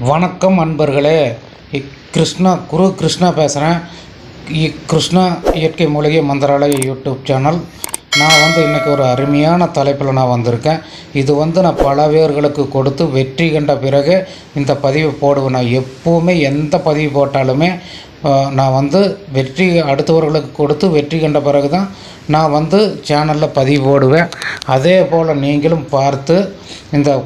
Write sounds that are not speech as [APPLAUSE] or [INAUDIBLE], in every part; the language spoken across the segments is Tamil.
வணக்கம் அன்பர்களே. இ- கிருஷ்ணா குரு கிருஷ்ணா பேசுகிறேன் கிருஷ்ணா இயற்கை மூலிகை மந்திராலய யூடியூப் சேனல். நான் வந்து இன்றைக்கி ஒரு அருமையான தலைப்பில் நான் வந்திருக்கேன். இது வந்து நான் பல பேர்களுக்கு கொடுத்து வெற்றி கண்ட பிறகு இந்த பதிவு போடுவேன். நான் எப்போவுமே எந்த பதிவு போட்டாலுமே நான் வந்து வெற்றி அடுத்தவர்களுக்கு கொடுத்து வெற்றி கண்ட பிறகு தான் நான் வந்து சேனலில் பதிவு போடுவேன். அதே போல் நீங்களும் பார்த்து இந்த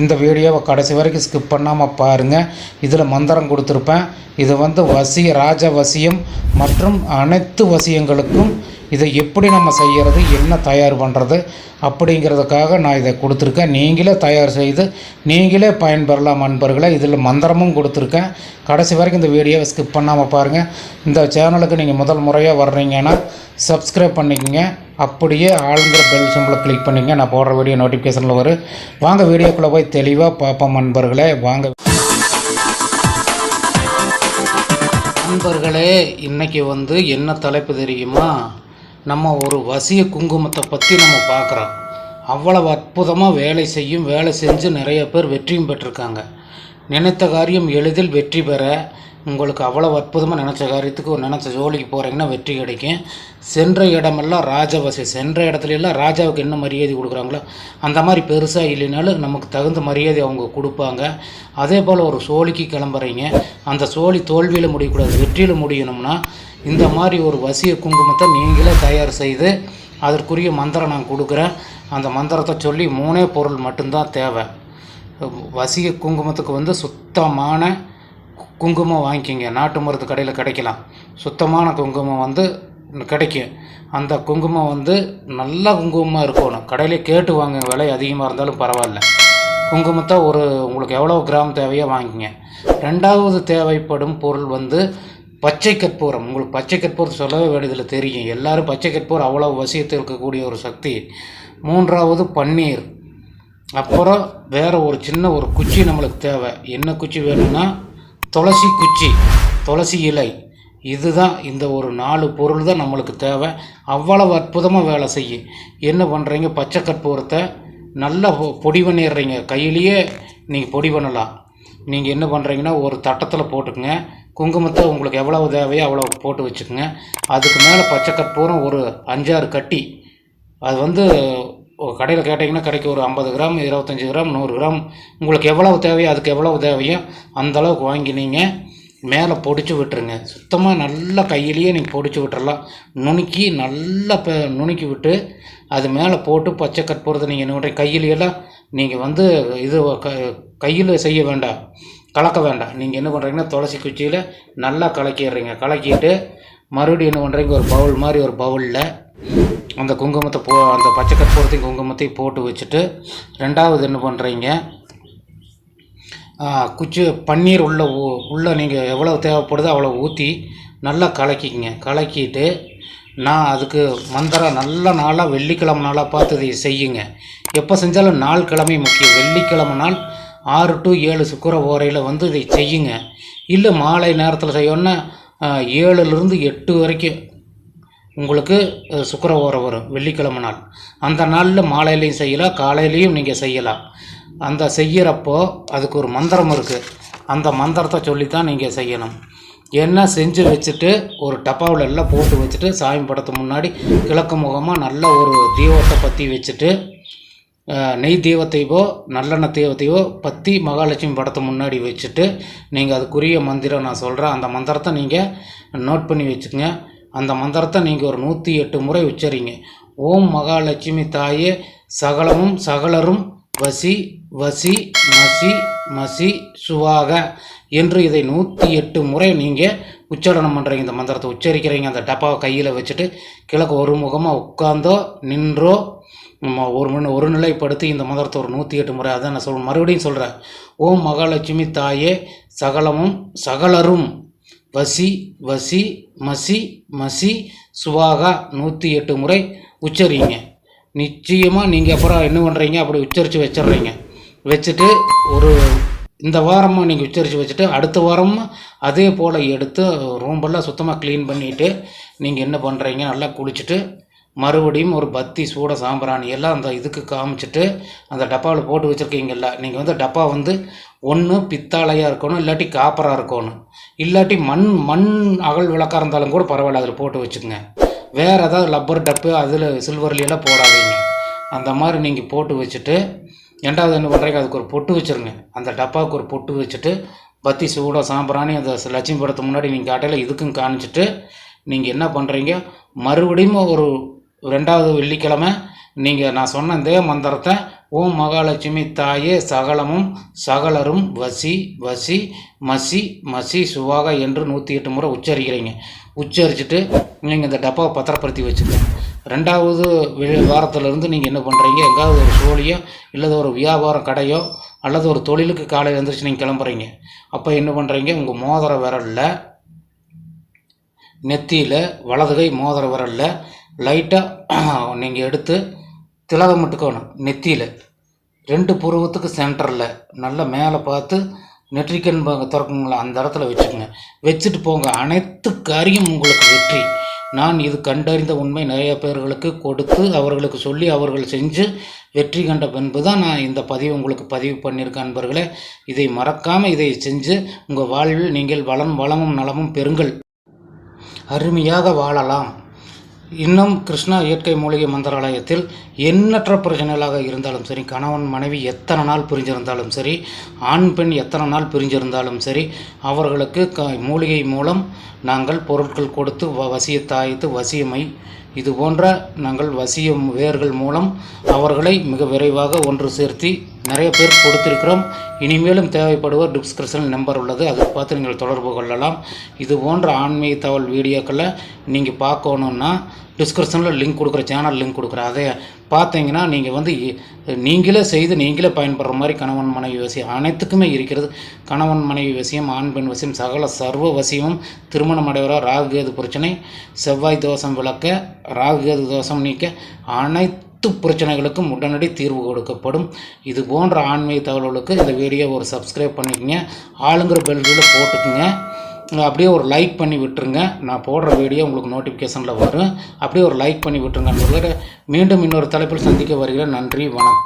இந்த வீடியோவை கடைசி வரைக்கும் ஸ்கிப் பண்ணாமல் பாருங்கள் இதில் மந்திரம் கொடுத்துருப்பேன். இது வந்து வசிய ராஜ வசியம் மற்றும் அனைத்து வசியங்களுக்கும் இதை எப்படி நம்ம செய்கிறது என்ன தயார் பண்ணுறது அப்படிங்கிறதுக்காக நான் இதை கொடுத்துருக்கேன். நீங்களே தயார் செய்து நீங்களே பயன்பெறலாம் அன்பர்களே. இதில் மந்திரமும் கொடுத்துருக்கேன். கடைசி வரைக்கும் இந்த வீடியோவை ஸ்கிப் பண்ணாமல் பாருங்கள் இந்த சேனலுக்கு நீங்கள் முதல் முறையாக வர்றீங்கன்னா சப்ஸ்கிரைப் பண்ணிக்கங்க. அப்படியே ஆளுங்கிற பெல் சிம்பிளை கிளிக் பண்ணிங்க. நான் போடுற வீடியோ நோட்டிஃபிகேஷனில் வரும். வாங்க வீடியோக்குள்ளே போய் தெளிவாக பார்ப்போம் நண்பர்களே வாங்க. நண்பர்களே இன்றைக்கி வந்து என்ன தலைப்பு தெரியுமா? நம்ம ஒரு வசிய குங்குமத்தை பற்றி நம்ம பார்க்குறோம். அவ்வளவு அற்புதமாக வேலை செய்யும் வேலை செஞ்சு நிறைய பேர் வெற்றியும் பெற்றிருக்காங்க. நினைத்த காரியம் எளிதில் வெற்றி பெற உங்களுக்கு அவ்வளோ அற்புதமாக நினச்ச காரியத்துக்கு ஒரு நினச்ச ஜோலிக்கு போகிறீங்கன்னா வெற்றி கிடைக்கும். சென்ற இடமெல்லாம் ராஜவசி. சென்ற இடத்துல எல்லாம் ராஜாவுக்கு என்ன மரியாதை கொடுக்குறாங்களோ அந்த மாதிரி பெருசாக இல்லைனாலும் நமக்கு தகுந்த மரியாதை அவங்க கொடுப்பாங்க. அதே போல் ஒரு சோழிக்கு கிளம்புறீங்க. அந்த சோழி தோல்வியில் முடியக்கூடாது. வெற்றியில் முடியணும்னா இந்த மாதிரி ஒரு வசிய குங்குமத்தை நீங்களே தயார் செய்து அதற்குரிய மந்திரம் நான் கொடுக்குறேன். அந்த மந்திரத்தை சொல்லி மூணே பொருள் மட்டும்தான் தேவை. வசிய குங்குமத்துக்கு வந்து சுத்தமான குங்குமம் வாங்கிக்கிங்க. நாட்டு மருந்து கடையில் கிடைக்கலாம். சுத்தமான குங்குமம் வந்து கிடைக்கும். அந்த குங்குமம் வந்து நல்ல குங்குமமாக இருக்கணும். கடையிலே கேட்டு வாங்க. விலை அதிகமாக இருந்தாலும் பரவாயில்ல. குங்குமத்தை ஒரு உங்களுக்கு எவ்வளோ கிராம் தேவையோ வாங்கிங்க ரெண்டாவது தேவைப்படும் பொருள் வந்து பச்சை கற்பூரம். உங்களுக்கு பச்சை கற்பூரம் சொல்லவே வேண்டியதில் தெரியும். எல்லாரும் பச்சை கற்பூரம் அவ்வளோ வசியத்தில் இருக்கக்கூடிய ஒரு சக்தி. மூன்றாவது பன்னீர். அப்புறம் வேறு ஒரு சின்ன ஒரு குச்சி நம்மளுக்கு தேவை. என்ன குச்சி வேணும்னா துளசி குச்சி துளசி இலை. இதுதான் இந்த ஒரு நாலு பொருள் தான் நம்மளுக்கு தேவை. அவ்வளவு அற்புதமாக வேலை செய்யும் என்ன பண்ணுறீங்க பச்சை கற்பூரத்தை நல்லா பொடி பண்ணிடுறீங்க. கையிலேயே நீங்கள் பொடி பண்ணலாம். நீங்கள் என்ன பண்ணுறீங்கன்னா ஒரு தட்டத்தில் போட்டுக்குங்க. குங்குமத்தை உங்களுக்கு எவ்வளவு தேவையோ அவ்வளோ போட்டு வச்சுக்கோங்க. அதுக்கு மேலே பச்சை கற்பூரம் ஒரு அஞ்சாறு கட்டி. அது வந்து கடையில் கேட்டிங்கன்னா கடைக்கு ஒரு ஐம்பது கிராம் இருபத்தஞ்சி கிராம் நூறு கிராம். உங்களுக்கு எவ்வளவு தேவையோ அதுக்கு எவ்வளவு தேவையோ அந்தளவுக்கு வாங்கி நீங்கள் மேலே பொடிச்சு விட்டுருங்க. சுத்தமாக நல்லா கையிலேயே நீங்கள் பொடிச்சு விட்டுறலாம். நுணுக்கி நல்லா இப்போ நுணுக்கி விட்டு அது மேலே போட்டு பச்சை கற்பூரத்தை நீங்கள் என்ன கையிலையெல்லாம் நீங்கள் வந்து இது க கையில் செய்ய வேண்டாம். கலக்க வேண்டாம். நீங்கள் என்ன பண்ணுறீங்கன்னா துளசி குச்சியில் நல்லா கலக்கிடுறீங்க. கலக்கிட்டு மறுபடியும் என்ன பண்ணுறீங்க ஒரு பவுல் மாதிரி ஒரு பவுலில் அந்த குங்குமத்தை போ அந்த பச்சை கற்பூரத்தையும் குங்குமத்தையும் போட்டு வச்சுட்டு ரெண்டாவது என்ன பண்ணுறீங்க குச்சி பன்னீர் உள்ள உள்ளே நீங்கள் எவ்வளோ தேவைப்படுதோ அவ்வளோ ஊற்றி நல்லா கலக்கிங்க கலக்கிட்டு நான் அதுக்கு மந்திரம் நல்ல நாளாக வெள்ளிக்கிழமை நாளாக பார்த்து இதை செய்யுங்க. எப்போ செஞ்சாலும் நாள் கிழமை முக்கியம். வெள்ளிக்கிழமை நாள் ஆறு டு ஏழு சுக்கர ஓரையில் வந்து இதை செய்யுங்க. இல்லை மாலை நேரத்தில் செய்யணுன்னா ஏழுலேருந்து எட்டு வரைக்கும் உங்களுக்கு சுக்கர ஓரம் வரும் வெள்ளிக்கிழமை நாள். அந்த நாளில் மாலையிலையும் செய்யலாம் காலையிலையும் நீங்கள் செய்யலாம் அந்த செய்கிறப்போ அதுக்கு ஒரு மந்திரம் இருக்குது அந்த மந்திரத்தை சொல்லித்தான் நீங்கள் செய்யணும். என்ன செஞ்சு வச்சுட்டு ஒரு டப்பாவில் எல்லாம் போட்டு வச்சுட்டு சாமி படத்துக்கு முன்னாடி கிழக்கு முகமாக நல்ல ஒரு தீபத்தை பற்றி வச்சுட்டு நெய் தெய்வத்தையோ நல்லெண்ணெய் தெய்வத்தையோ பற்றி மகாலட்சுமி படத்தை முன்னாடி வச்சுட்டு நீங்கள் அதுக்குரிய மந்திரம் நான் சொல்கிறேன் அந்த மந்திரத்தை நீங்கள் நோட் பண்ணி வச்சுக்கோங்க. அந்த மந்திரத்தை நீங்கள் ஒரு நூற்றி எட்டு முறை உச்சரிங்க. ஓம் மகாலட்சுமி தாயே சகலமும் சகலரும் வசி வசி மசி மசி சுவாக என்று இதை நூற்றி எட்டு முறை நீங்கள் உச்சாரணம் பண்ணுறீங்க இந்த மந்திரத்தை உச்சரிக்கிறீங்க. அந்த டப்பாவை கையில் வச்சுட்டு கிழக்கு ஒரு முகமாக உட்காந்தோ நின்றோ ஒரு மணி ஒரு நிலைப்படுத்தி இந்த மந்திரத்தை ஒரு நூற்றி எட்டு முறை. அதான் நான் சொல் மறுபடியும் சொல்கிறேன் ஓம் மகாலட்சுமி தாயே சகலமும் சகலரும் வசி வசி மசி மசி சுவாகா நூற்றி எட்டு முறை உச்சரிங்க. நிச்சயமாக நீங்கள் அப்புறம் என்ன பண்ணுறீங்க அப்படி உச்சரித்து வச்சிடுறீங்க. வச்சுட்டு ஒரு இந்த வாரமாக நீங்கள் உச்சரித்து வச்சுட்டு அடுத்த வாரமும் அதே போல் எடுத்து ரூம்பெல்லாம் சுத்தமாக க்ளீன் பண்ணிவிட்டு நீங்கள் என்ன பண்ணுறீங்க நல்லா குளிச்சுட்டு மறுபடியும் ஒரு பத்தி சூட சாம்பிராணி எல்லாம் அந்த இதுக்கு காமிச்சிட்டு அந்த டப்பாவில் போட்டு வச்சுருக்கீங்கல்ல நீங்கள் வந்து டப்பா வந்து ஒன்று பித்தாழையாக இருக்கணும் இல்லாட்டி காப்பராக இருக்கணும். இல்லாட்டி மண் மண் அகல் விளக்காக இருந்தாலும் கூட பரவாயில்ல அதில் போட்டு வச்சுக்கோங்க. வேறு ஏதாவது லப்பர் டப்பு அதில் சில்வர்லையெல்லாம் போடாதீங்க. அந்த மாதிரி நீங்கள் போட்டு வச்சுட்டு ரெண்டாவது என்ன பண்ணுறீங்க அதுக்கு ஒரு பொட்டு வச்சுருங்க. அந்த டப்பாவுக்கு ஒரு பொட்டு வச்சுட்டு பத்தி சூடாக சாம்பிராணி அந்த லட்சுமி படத்துக்கு முன்னாடி நீங்கள் காட்டையில் இதுக்கும் காமிச்சிட்டு நீங்கள் என்ன பண்ணுறீங்க மறுபடியும் ஒரு ரெண்டாவது வெள்ளிக்கிழமை நீங்கள் நான் சொன்ன இதே மந்திரத்தை ஓம் மகாலட்சுமி தாயே சகலமும் சகலரும் வசி வசி மசி மசி சுவாக என்று நூற்றி எட்டு முறை உச்சரிக்கிறீங்க. உச்சரிச்சுட்டு நீங்கள் இந்த டப்பாவை பத்திரப்படுத்தி வச்சுக்கோங்க. ரெண்டாவது வாரத்திலேருந்து நீங்கள் என்ன பண்ணுறீங்க எங்காவது ஒரு சோழியோ இல்லது ஒரு வியாபார கடையோ அல்லது ஒரு தொழிலுக்கு காலையில் எழுந்திரிச்சு நீங்கள் கிளம்புறீங்க. அப்போ என்ன பண்ணுறீங்க உங்கள் மோதிர விரலில் நெத்தியில் வலதுகை மோதிர விரலில் லைட்டாக [CLEARS THROAT] நீங்கள் எடுத்து திலகம் மட்டுக்கணும் நெத்தியில். ரெண்டு புருவத்துக்கு சென்டரில். நல்லா மேலே பார்த்து நெற்றிக்கண் திறக்குங்களா அந்த இடத்துல வச்சுக்கோங்க. வச்சுட்டு போங்க. அனைத்து காரியம் உங்களுக்கு வெற்றி. நான் இது கண்டறிந்த உண்மை நிறைய பேர்களுக்கு கொடுத்து அவர்களுக்கு சொல்லி அவர்கள் செஞ்சு வெற்றி கண்ட பின்பு தான் நான் இந்த பதிவு உங்களுக்கு பதிவு பண்ணியிருக்கேன் அன்பர்களே. இதை மறக்காமல் இதை செஞ்சு உங்கள் வாழ்வில் நீங்கள் வளம் வளமும் நலமும் பெறுங்கள். அருமையாக வாழலாம். இன்னும் கிருஷ்ணா இயற்கை மூலிகை மந்திராலயத்தில் எண்ணற்ற பிரச்சனைகளாக இருந்தாலும் சரி கணவன் மனைவி எத்தனை நாள் பிரிஞ்சிருந்தாலும் சரி ஆண் பெண் எத்தனை நாள் பிரிஞ்சிருந்தாலும் சரி அவர்களுக்கு க மூலிகை மூலம் நாங்கள் பொருட்கள் கொடுத்து வ வசிய தாய்த்து வசியமை இது போன்ற நாங்கள் வசியும் வேர்கள் மூலம் அவர்களை மிக விரைவாக ஒன்று சேர்த்தி நிறைய பேர் கொடுத்திருக்கிறோம். இனிமேலும் தேவைப்படுவோர் டிஸ்கிரிப்ஷன் நம்பர் உள்ளது. அதை பார்த்து நீங்கள் தொடர்பு கொள்ளலாம். இது போன்ற ஆன்மீக தகவல் வீடியோக்களை நீங்கள் பார்க்கணுன்னா டிஸ்கிரிப்ஷனில் லிங்க் கொடுக்குற சேனல் லிங்க் கொடுக்குற அதை பார்த்தீங்கன்னா நீங்கள் வந்து இ- நீங்களே செய்து நீங்களே பயன்படுற மாதிரி கணவன் மனைவி வசியம் அனைத்துக்குமே இருக்கிறது. கணவன் மனைவி வசியம் ஆண் பெண் வசியம் சகல சர்வ வசியமும் திருமணம் அடைவரா? ராகுகேது பிரச்சனை. செவ்வாய் தோஷம் விளக்க ராகுகேது தோஷம் நீக்க அனைத்து பிரச்சனைகளுக்கும் உடனடி தீர்வு கொடுக்கப்படும். இது போன்ற ஆன்மீக தகவல்களுக்கு இந்த வீடியோ ஒரு சப்ஸ்கிரைப் பண்ணிக்கங்க. ஆளுங்கிற பெல்களில் போட்டுக்குங்க. அப்படியே ஒரு லைக் பண்ணி விட்டுருங்க. நான் போடுற வீடியோ உங்களுக்கு நோட்டிஃபிகேஷனில் வரும். அப்படியே ஒரு லைக் பண்ணி விட்டுருங்க. மீண்டும் இன்னொரு தலைப்பில் சந்திக்க வருகிறேன். நன்றி வணக்கம்.